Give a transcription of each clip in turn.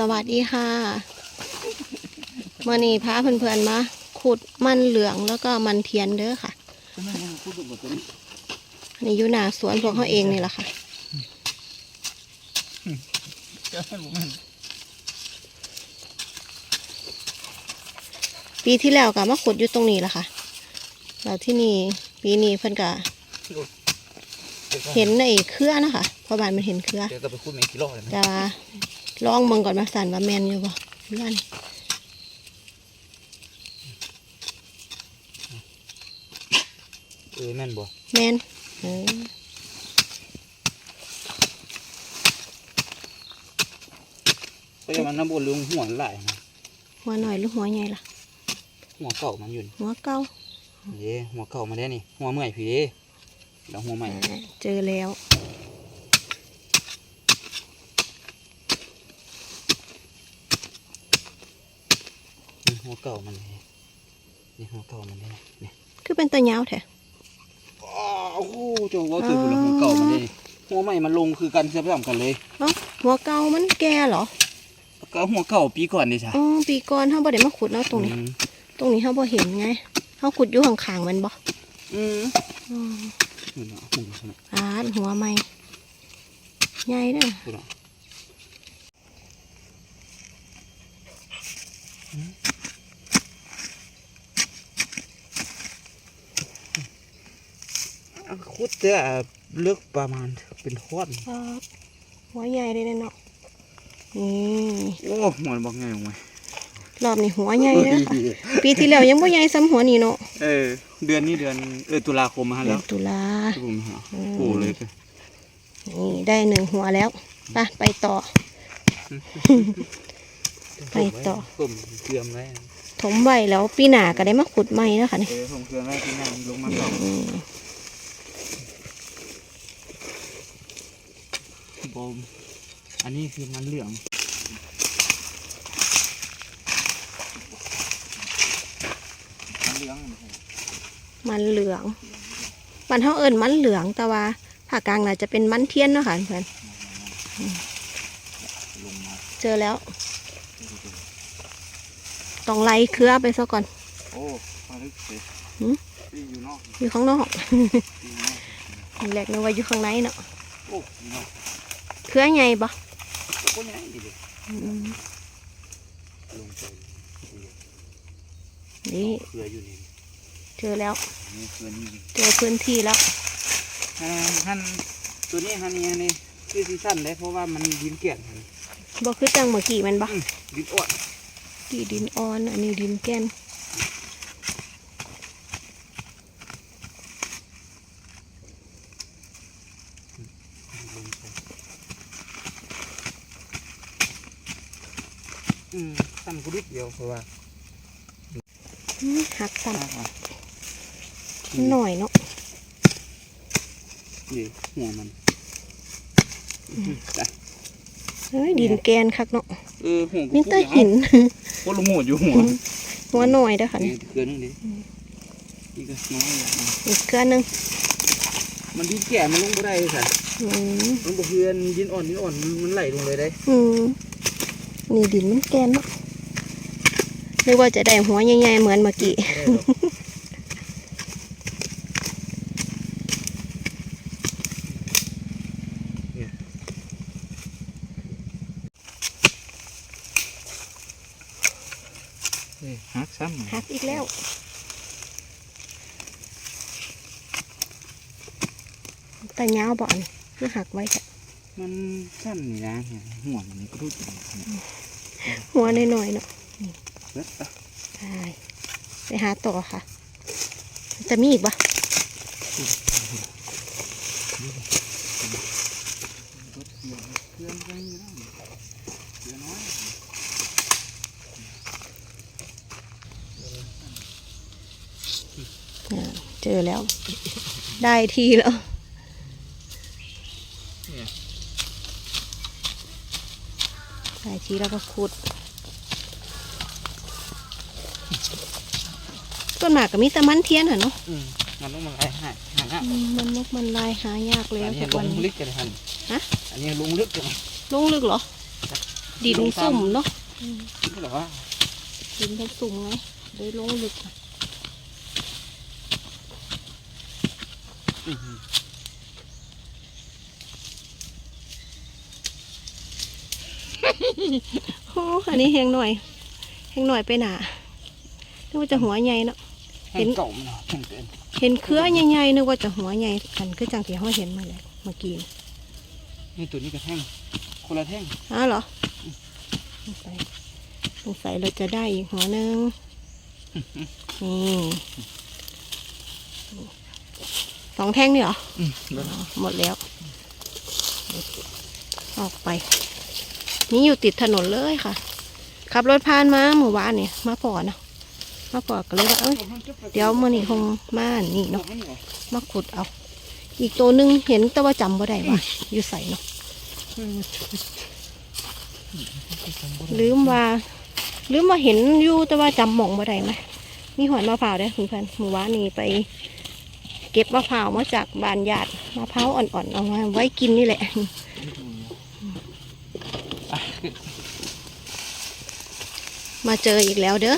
สวัสดีค่ะเมื่อนี้พาเพื่อนๆมาขุดมันเหลืองแล้วก็มันเทียนเด้อค่ะทำไมยังพูดแบบนี้อันนี้อยู่หน้าสวนพวกเขาเองนี่แหละค่ะจะให้ผมมันปีที่แล้วก็มาขุดอยู่ตรงนี้แหละค่ะแล้วที่นี่ปีนี้เพิ่นก็เห็นในเครือนะคะเพราะบ้านมันเห็นเครือเดี๋ยวก็ไปพูดในกิโลเลยนะแต่ว่า ลองเบิ่งก่อนมาสั่นว่าแมนอยู่บ่เพื่อนเออแม่นบ่แมนเออก็ยังมันน้ำบนลุงหัวหลายนะหัวหน่อยหรือหัวใหญ่ล่ะ หัวเก่ามันอยู่นี่หัวเก่าเย้หัวเก่ามาได้นี่ หัวเมื่อยพี่เด้แล้วหัวใหม่อ่าเจอแล้ว หัวเก่ามันนี่นี่หัวเก่ามันได้นี่คือเป็นตะยาวแท้อ้าวโอ้โหเจ้าว่าคือบุหัวเก่ามันได้นี่หัวใหม่มันลงคือกันเสียไปทำกันเลยเอ้าหัวเก่ามันแก่เหรอก็หัวเก่าปีก่อนดิจ้ะอ๋อปีก่อนเฮาบ่ได้มาขุดเนาะตรงนี้อืมตรงนี้เฮาบ่เห็นไงเฮาขุดอยู่ข้างๆมันบ่อืมอ๋อนี่เนาะหุ่นใช่ไหมอ่าหัวใหม่ใหญ่เด้อ ดูเนาะอืมอะขุดแต่เลือกประมาณเป็นท่อนครับหัวใหญ่เลยเนาะนี่โอ้หมอนบอกไงลงไหมรอบนี้หัวใหญ่เด้อค่ะปีที่แล้วยังบ่ใหญ่ซ้ำหัวนี่เนาะเออเดือนนี้เดือนเออตุลาคมมาเดืแล้อวนตุลาที่ผมหาอืมโอ้เลยก็นี่ได้หนึ่งหัวแล้วไปไปต่อ ไปต่อผมเกลือมไว้ถมไว้แล้วปีหน้าก็ได้มาขุดใหม่แล้วค่ะนี่เออผมเกลือมไว้ที่นั่นลงมาต่อ อืมบอมอันนี้คือมันเหลืองมันเหลืองมันเหลืองบ้านเฮาเอิ้นมันเหลืองแต่ว่าภาคกลางน่าจะเป็นมันเทียนเนาะค่ะเพื่อนลงมาเจอแล้ว ต้องไล่เครือไปซะก่อน โอ้มาลึกเลยหืมที่อยู่นอก อยู่ข้างนอกที่อยู่นอกทีแรกนึกว่าอยู่ข้างในเนาะ โอ้อยู่นอกเครือใหญ่ปะก็ยังดีเลยอืมลงไปนี่เกลืออยู่นี่เจอแล้วนี่เกลือนี่เจอพื้นที่แล้วฮันฮันตัวนี้ฮันนี่ฮันนี่คือซีซั่นได้เพราะว่ามันดินเกลียนบ่คือจังเมื่อกี้แมันบ่ดินอ้วนที่ดินอ่อนอันนี้ดินแก่น ลงไป อืมสั้นกูนิดเดียวเพราะว่าอืมหักซ้อ่าอะำหน่อยเนาะนี่หัวมันจ้ะเฮ้ยดินแกนคักเนาะเออหัวกูมีแต่หินโคตรโหดอยู่หัวหัวหน่อยเด้อค่ะนี่นี่เกลือนึงดินี่ก็น้อยอย่างนะอีกเครือหนึงมันดินแก่มันลงไม่ได้ค่ะอืมมันบ่เพื่อนดินอ่อนดินอ่อนมันไหลลงเลยได้อืม นี่ดินมันแกนเนาะนึกว่าจะได้หัวใหญ่ๆเหมือนเมื่อกี้ไม่ได้หรอกเนี่ยเอ้ยหักซ้ำหักอีกแล้วแต่ยาวบ่อนคือหักไว้ค่ะ มันสั้นนี่นะเนี่ยหัวมันก็รู้จักเนี่ยหัวหน่อยๆเนาะเฮ้ยอะใช่ไปหาต่อค่ะ จะมีอีกปะรถเสียเพื่อนกันอยู่แล้วเสียน้อยอ่าเจอแล้ว ได้ทีแล้ว เนี่ยได้ทีแล้วก็ขุด ต้นหมากก็มีแต่มันเทียนเหรอเนาะอืมมันต้องมาไล่หาหาหาอืมมันนกมันลายหายากเลยอันนี้ทุกลวันงนี้ ลึกกันทันฮะ อันนี้ลงลึกกันลงลึกเหรอ ดินสุ่มเนาะนี่เหรอวะดินเป็นสุ่มไงเลยลงลึกอะอื้อหือ โอ้อันนี้แห้งหน่อยแห้งหน่อยไปหนานึกว่าจะหัวใหญ่เนาะแห้งเก่ามันเนาะแห้งเกินเห็นเครือใหญ่ๆนึกว่าจะหัวใหญ่กันคือจังที่เขาเห็นมาแล้วเมื่อกี้นี่นี่ตัวนี้ก็แห้งคนละแท่งอ้าวเหรอสงสัยสงสัยเราจะได้อีกหัวหนึ่งนี่สองแท่งนี่เหรออืมอ๋อหมดแล้ว ออกไป นี่อยู่ติดถนนเลยค่ะ ขับรถผ่านมาหมู่บ้านเนี่ยมาปอเนาะมาปอก็เลยว่าเอ้ยเดี๋ยวมื่อนี้คงมานี่เนาะมาขุดเอา อีกตัวหนึงเห็นแต่ว่าจำบ่ได้ว่าอยู่ใส่เนาะลืมว่าลืมว่าเห็นอยู่แต่ว่าจำหม่องบ่ได้ไหมมีหอยมะพร้าวด้อคุณเพื่อนหมู่บ้านนี้ไป เก็บมะพร้าวมาจากบานญาติมะพร้าวอ่อนๆเอามาไว้กินนี่แหละขึ้น มาเจออีกแล้วเด้อ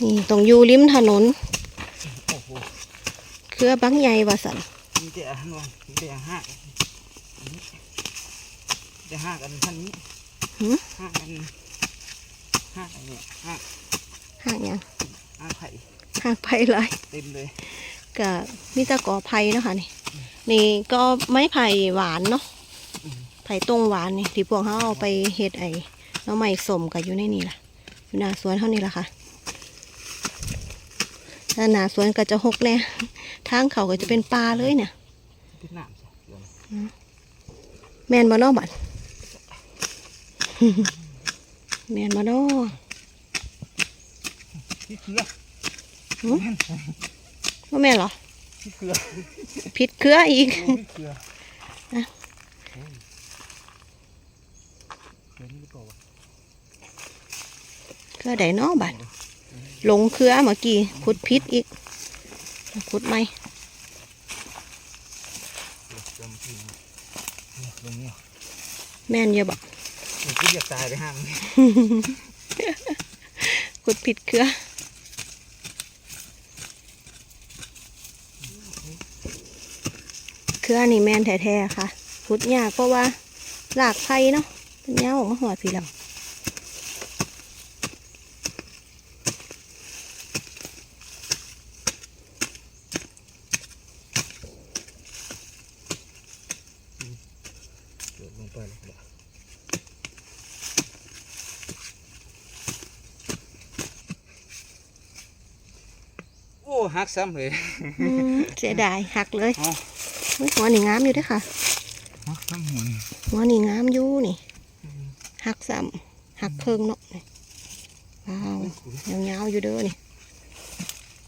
นี่ตรงอยู่ริมถนนโอ้โหเครือบังใหญ่ว่าสันมีแต่อันวะมีแต่ห้าอันนี้แต่ห้ากันท่านนี้หืมห้ากันห้าอันเนี้ยห้าห่างหยังห้าไข่ห่างไปหลายเต็มเลยกับมิตรกอไผ่เนาะคะนี่นี่ก็ไม้ไผ่หวานเนาะ ไผ่ตรงหวานนี่ที่พวกเขาเอาไปเฮ็ดไอ้หน้องใหม่สมกับอยู่ในนี่ล่ะอยู่หน้าสวนเท่านี้ล่ะค่ะถ้าหน้าสวนก็จะหกแน่ทางเขาก็จะเป็นปลาเลยเนี่ยที่น้ำจ้ะเดี๋ยวนะแมนบ่เนอบัดแมนบ่เนอที่เครือหืมว่าแม่นเหรอที่เครือผิดเครืออีก โอ้ที่เครือ อะ โอ้ย เครือนี่หรือเปล่าวะเครือใดเนอบัดหลงเครือเมื่อกี้ขุดพิษอีกขุดไหมเดี๋ยวเดี๋ยวมันทิ้งเนี่ยตรงนี้เหรอแม่นเยอะบักหนูก็อยากตายไปห้างขุดผิดเครือเครือนี่แม่นแท้ๆค่ะขุดยากเพราะว่าหลากไผ่เนาะ เป็นยาวออกมาหัวพี่แล้วเดี๋ยวลงไปเลยเดี๋ยวโอ้หักซ้ำเลยอืมเสียดายหักเลยอ๋ออุ๊ยหัวนี่งามอยู่เด้วยค่ะหักซ้ำหัวนี่หัวนี่งามอยู่นี่ หักซ้ำหักเคิงเนาะนี่ว้าวยังยาวๆอยู่เด้อนี่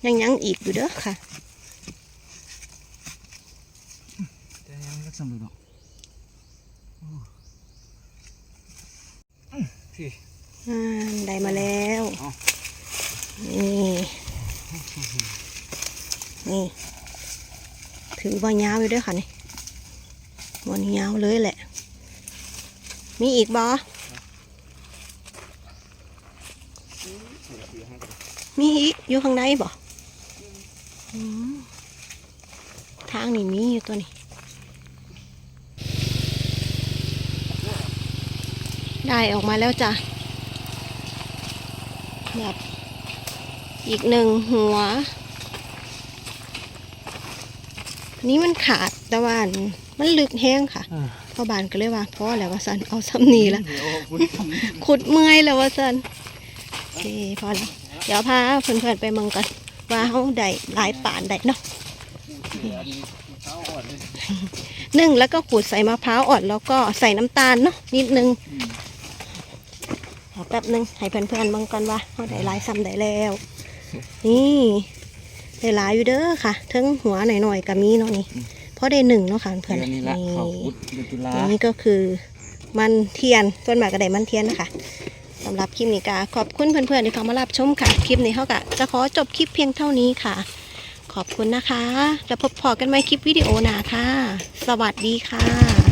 ยังยังอีกอยู่เด้อค่ะแต่ยังหักซ้ำเลยเนาะโอ้อื้อพี่อ่าได้มาแล้วเอานี่นี่ถือว่ายาวอยู่เด้วยค่ะนี่วันนี้ยาวเลยแหละ มีอีกบอ มีอีกอยู่ข้างในบ่อืมทางนี่มีอยู่ตัวนี้ได้ออกมาแล้วจ้ะแบบอีกหนึ่งหัวอันนี้มันขาดแต่ว่าอันมันลึกแห้งค่ะอ่าพ่อบานก็เลยว่าพ่อแล้วว่าสันเอาซ้ำนี่ละเดี๋ยวคุณทำขุดเมื่อยแล้วว่าสันโอเค พอแล้วเดี๋ยวพาเพื่อนๆไปเมองกันว่าเขาได้หลายป่านได้เนาะเดี๋ยวอันนี้เท้าอ่อนเลยหนึ่งแล้วก็ขูดใส่มะพร้าวอ่อนแล้วก็ใส่น้ำตาลเนาะนิดนึงเอาแป๊บนึงให้เพื่อนๆเมองกันว่าเขาได้หลายซ้ำได้แล้ว นี่ได้หลายอยู่เด้อค่ะทั้งหัวหน่อยๆกับมีเนาะนี่เพราะได้หนึ่งเนาะค่ะเพื่อนเดือนนี้ละขอบคุณเดือนตุลาอันนี้ก็คือมันเทียนต้นหมากกระไดมันเทียนนะคะ สำหรับคลิปนี้ก็ขอบคุณเพื่อนๆที่เข้ามารับชมค่ะ คลิปนี้เขาก็จะขอจบคลิปเพียงเท่านี้ค่ะ ขอบคุณนะคะ แล้วพบพอกันใหม่คลิปวิดีโอหน้าค่ะ สวัสดีค่ะ